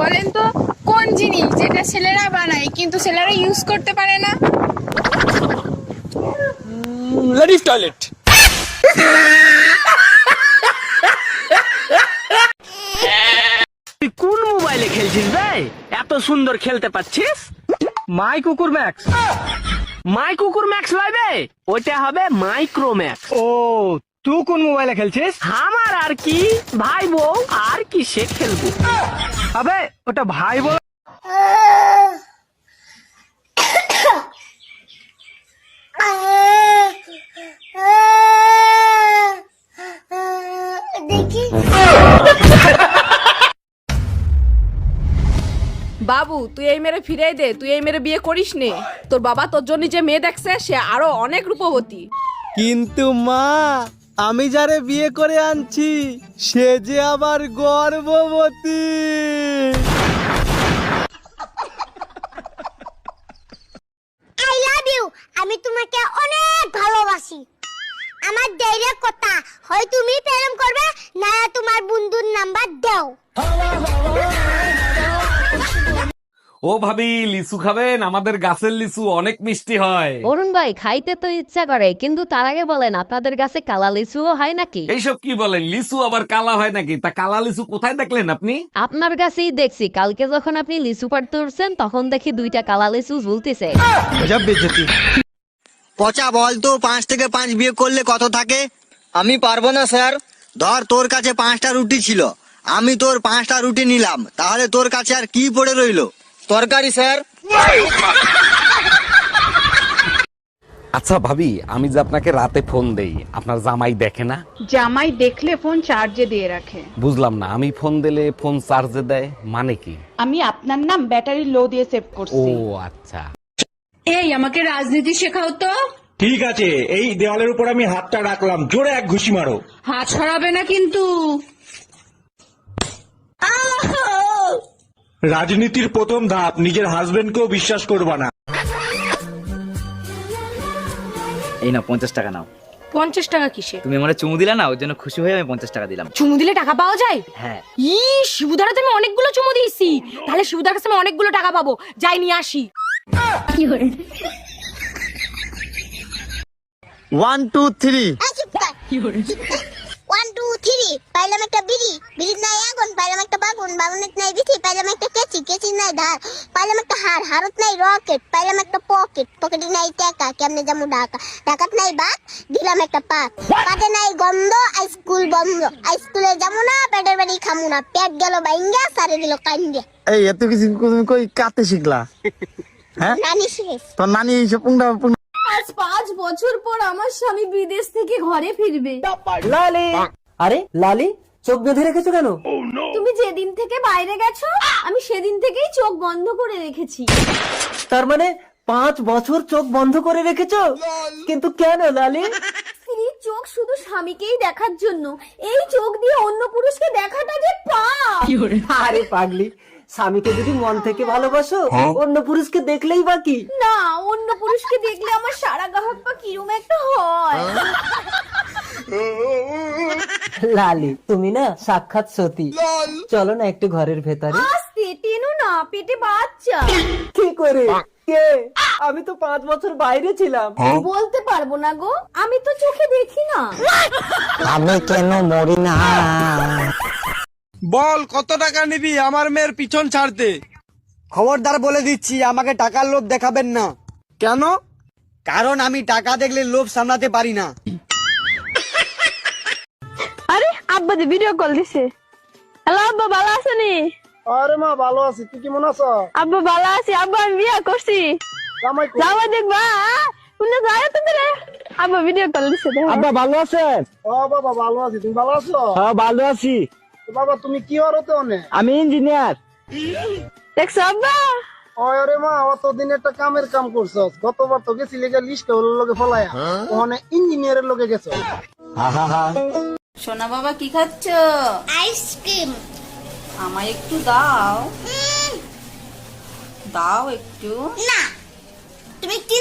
বলেন তো কোন জিনিস যেটা ছেলেরা বানায় কিন্তু ছেলেরা ইউজ করতে পারে না? লেডিস টয়লেট তুই কোন মোবাইলে খেলছিস বে এত সুন্দর খেলতে পারছিস? মাই কুকুর ম্যাক্স মাই কুকুর ম্যাক্স লাইবে ওটা হবে মাইক্রো ম্যাক্স ও তুই কোন মোবাইলে খেলছিস? আমার আর কি? ভাই বউ আর কি সে খেলব? আবে ওটা ভাই বল। বাবু তুই এই মেরে ফিরাই দে তুই এই মেরে বিয়ে করিস নে। তোর বাবা তোর জন্য যে মেয়ে দেখছে সে আরও অনেক রূপবতী। কিন্তু মা আমি যারে বিয়ে করে আনছি, সে যে আবার গর্ভবতী। আই লাভ ইউ আমি তোমাকে অনেক ভালোবাসি। আমার ধৈর্য কথা, হয় তুমি প্রেম করবে, না ও ভাবি লিচু খাবেন? আমাদের গাছের লিচু অনেক মিষ্টি হয়। অরুণ ভাই খাইতে তো ইচ্ছা করে কিন্তু তার আগে বলেন আপনাদের গাছে কালা লিচুও হয় নাকি? এইসব কি বলেন? লিচু আবার কালা হয় নাকি? তা কালা লিচু কোথায় দেখলেন আপনি? আপনার কাছেই দেখছি কালকে যখন আপনি লিচু পাড়তে উঠছেন তখন দেখি দুইটা কালা লিচু ঝুলতেছে। পচা বল তো পাঁচ থেকে পাঁচ বিয়ে করলে কত থাকে? আমি পারব না স্যার। ধর তোর কাছে পাঁচটা রুটি ছিল। আমি তোর পাঁচটা রুটি নিলাম। তাহলে তোর কাছে আর কি পড়ে রইল? তরকারি স্যার। আচ্ছা ভাবি আমি যে আপনাকে রাতে ফোন দেই আপনার জামাই দেখে না? জামাই দেখলে ফোন চার্জে দিয়ে রাখে। বুঝলাম না আমি ফোন দিলে ফোন চার্জে দেয় মানে কি? আমি আপনার নাম ব্যাটারি লো দিয়ে সেভ ও করছি আচ্ছা। এই আমাকে রাজনীতি শেখাও তো। ঠিক আছে এই দেওয়ালের উপর আমি হাতটা রাখলাম জোরে এক ঘুষি মারো। হাত ছড়াবে না কিন্তু। রাজনীতির প্রথম ধাপ নিজের হাজবেন্ডকেও বিশ্বাস করবা না। এই নাও পঞ্চাশ টাকা নাও। পঞ্চাশ টাকা কিসে? তুমি আমার চুমু দিলা না ওর জন্য খুশি হয়ে আমি পঞ্চাশ টাকা দিলাম। চুমু দিলে টাকা পাওয়া যায়? হ্যাঁ। ই শিবুদারা তুমি অনেকগুলো চুমু দিয়েছি। তাহলে শিবুদার কাছে আমি অনেকগুলো টাকা পাবো। যাই নিয়ে আসি। One two three one two three পাইলাম একটা বিড়ি। বিড়ির নাই আগুন বাগুন বাগুনের নাই বিথি পাইলাম একটা কেচি কেচির নাই ধার পাইলাম একটা হার হারত নাই রকেট পাইলাম একটা পকেট পকেটে নাই টাকা কেমনে যাব ঢাকা ঢাকাত নাই বাদ দিলাম একটা পাত। পাতে নাই গন্ধ আই স্কুল বন্ধ আই স্কুলে যাব না পেটের বাড়ি খামু না পেট গেল বাইঙ্গা সারে দিল কান্ডে এই এত কিছু তুমি কই কাতে শিখলা? হ্যাঁ? নানি শেষ। তোর নানি এইসব পুংটা পুং আজ পাঁচ বছর পর আমার স্বামী বিদেশ থেকে ঘরে ফিরবে। লালি! আরে লালি? চোখ বেঁধে রেখেছো কেন? তুমি যেদিন থেকে বাইরে গেছো আমি সেদিন থেকেই চোখ বন্ধ করে রেখেছি। তার মানে পাঁচ বছর চোখ বন্ধ করে রেখেছো? কিন্তু কেন লালি? স্ত্রীর চোখ শুধু স্বামীকেই দেখার জন্য। এই চোখ দিয়ে অন্য পুরুষকে দেখাটা যে পাপ! আরে পাগলি স্বামীকে যদি মন থেকে ভালোবাসো অন্য পুরুষকে দেখলেই বাকি না অন্য পুরুষকে দেখলে আমার সারা গাহক পা কিরম একটা হয়। লালি তুমি না সাক্ষাৎ সতী। চলো না একটু ঘরের ভেতরে। আস্তে টেনো না পেটে বাচ্চা। কি করে? কে? আমি তো পাঁচ বছর বাইরে ছিলাম। বলতে পারব না গো আমি তো চোখে দেখি না। আমি কেন মরি না? বল কত টাকা নিবি আমার মেয়ের পিছন ছাড়তে? খবরদার বলে দিচ্ছি আমাকে টাকার লোভ দেখাবেন না। কেন? কারণ আমি টাকা দেখলে লোভ সামলাতে পারি না। আব্বা দি ভিডিও কল দিছে। হ্যালো আব্বা ভালো আছেনি আরে মা ভালো আছি। তুই কেমন আছো? আব্বা ভালো আছি। আব্বা আমি বিয়া করছি। জামাই দেখবা শুনে যায় তো রে। আব্বা ভিডিও কল দিছে আব্বা ভালো আছেন? ও বাবা ভালো আছি। তুমি ভালো আছো? হ্যাঁ ভালো আছি। বাবা তুমি কি হর অনে আমি ইঞ্জিনিয়ার দেখছ আব্বা? ওরে মা অতদিন একটা কামের কাম করছস গতবার তো গেছিলি লিস্ট হলো লোকে ফলায়া। ওখানে ইঞ্জিনিয়ারের লোকে গেছো। সোনা বাবা কি খাচ্ছ? আইসক্রিম আমায় একটু দাও। দাও একটু। না। তুমি কি